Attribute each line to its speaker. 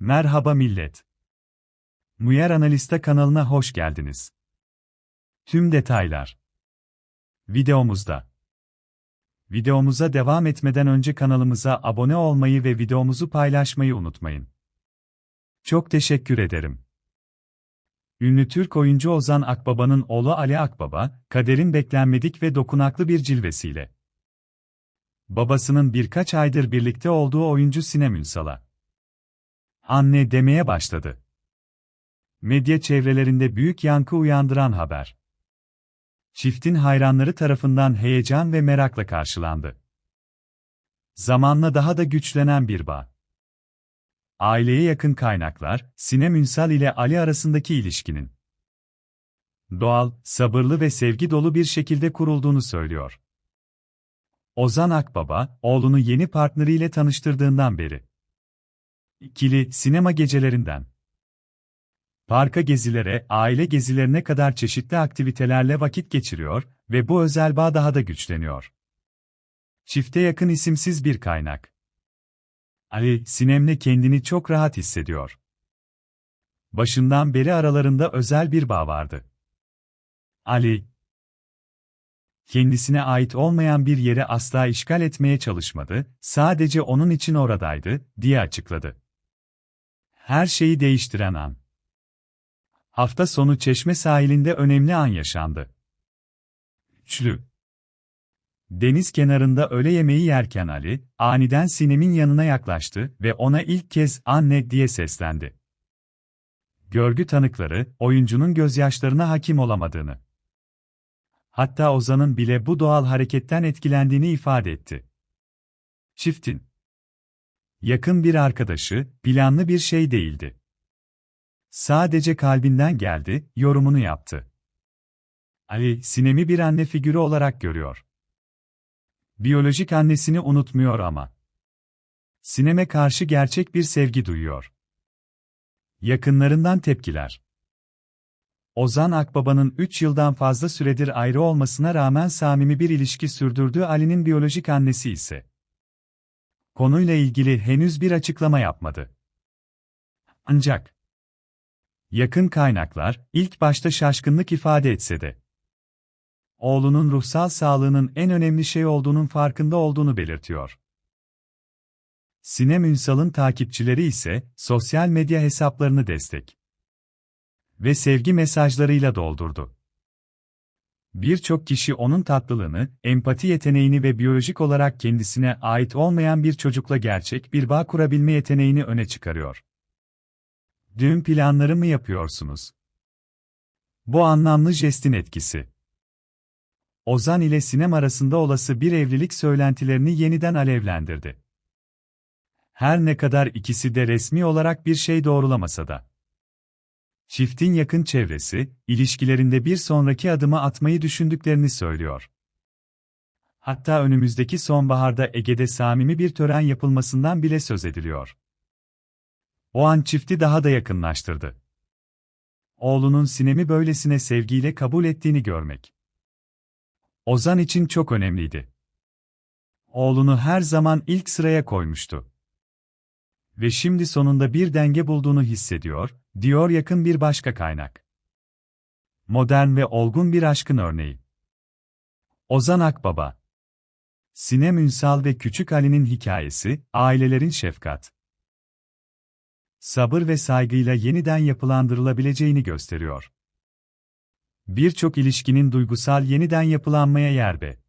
Speaker 1: Merhaba millet. Muyer Analista kanalına hoş geldiniz. Tüm detaylar videomuzda. Videomuza devam etmeden önce kanalımıza abone olmayı ve videomuzu paylaşmayı unutmayın. Çok teşekkür ederim. Ünlü Türk oyuncu Ozan Akbaba'nın oğlu Ali Akbaba, kaderin beklenmedik ve dokunaklı bir cilvesiyle. Babasının birkaç aydır birlikte olduğu oyuncu Sinem Ünsal'a anne demeye başladı. Medya çevrelerinde büyük yankı uyandıran haber. Çiftin hayranları tarafından heyecan ve merakla karşılandı. Zamanla daha da güçlenen bir bağ. Aileye yakın kaynaklar, Sinem Ünsal ile Ali arasındaki ilişkinin doğal, sabırlı ve sevgi dolu bir şekilde kurulduğunu söylüyor. Ozan Akbaba, oğlunu yeni partneriyle tanıştırdığından beri İkili, sinema gecelerinden. Parka gezilere, aile gezilerine kadar çeşitli aktivitelerle vakit geçiriyor ve bu özel bağ daha da güçleniyor. Çifte yakın isimsiz bir kaynak. Ali, Sinem'le kendini çok rahat hissediyor. Başından beri aralarında özel bir bağ vardı. Ali, kendisine ait olmayan bir yere asla işgal etmeye çalışmadı, sadece onun için oradaydı, diye açıkladı. Her şeyi değiştiren an. Hafta sonu Çeşme sahilinde önemli an yaşandı. Üçlü. Deniz kenarında öğle yemeği yerken Ali, aniden Sinem'in yanına yaklaştı ve ona ilk kez anne diye seslendi. Görgü tanıkları, oyuncunun gözyaşlarına hakim olamadığını, hatta Ozan'ın bile bu doğal hareketten etkilendiğini ifade etti. Çiftin yakın bir arkadaşı, planlı bir şey değildi. Sadece kalbinden geldi, yorumunu yaptı. Ali, Sinem'i bir anne figürü olarak görüyor. Biyolojik annesini unutmuyor ama. Sineme karşı gerçek bir sevgi duyuyor. Yakınlarından tepkiler. Ozan Akbaba'nın 3 yıldan fazla süredir ayrı olmasına rağmen samimi bir ilişki sürdürdüğü Ali'nin biyolojik annesi ise konuyla ilgili henüz bir açıklama yapmadı. Ancak yakın kaynaklar ilk başta şaşkınlık ifade etse de oğlunun ruhsal sağlığının en önemli şey olduğunun farkında olduğunu belirtiyor. Sinem Ünsal'ın takipçileri ise sosyal medya hesaplarını destek ve sevgi mesajlarıyla doldurdu. Birçok kişi onun tatlılığını, empati yeteneğini ve biyolojik olarak kendisine ait olmayan bir çocukla gerçek bir bağ kurabilme yeteneğini öne çıkarıyor. Düğün planları mı yapıyorsunuz? Bu anlamlı jestin etkisi. Ozan ile Sinem arasında olası bir evlilik söylentilerini yeniden alevlendirdi. Her ne kadar ikisi de resmi olarak bir şey doğrulamasa da. Çiftin yakın çevresi, ilişkilerinde bir sonraki adımı atmayı düşündüklerini söylüyor. Hatta önümüzdeki sonbaharda Ege'de samimi bir tören yapılmasından bile söz ediliyor. O an çifti daha da yakınlaştırdı. Oğlunun Sinem'i böylesine sevgiyle kabul ettiğini görmek. Ozan için çok önemliydi. Oğlunu her zaman ilk sıraya koymuştu. Ve şimdi sonunda bir denge bulduğunu hissediyor, diyor yakın bir başka kaynak. Modern ve olgun bir aşkın örneği. Ozan Akbaba Sinem Ünsal ve Küçük Ali'nin hikayesi, ailelerin şefkat, sabır ve saygıyla yeniden yapılandırılabileceğini gösteriyor. Birçok ilişkinin duygusal yeniden yapılanmaya yer be.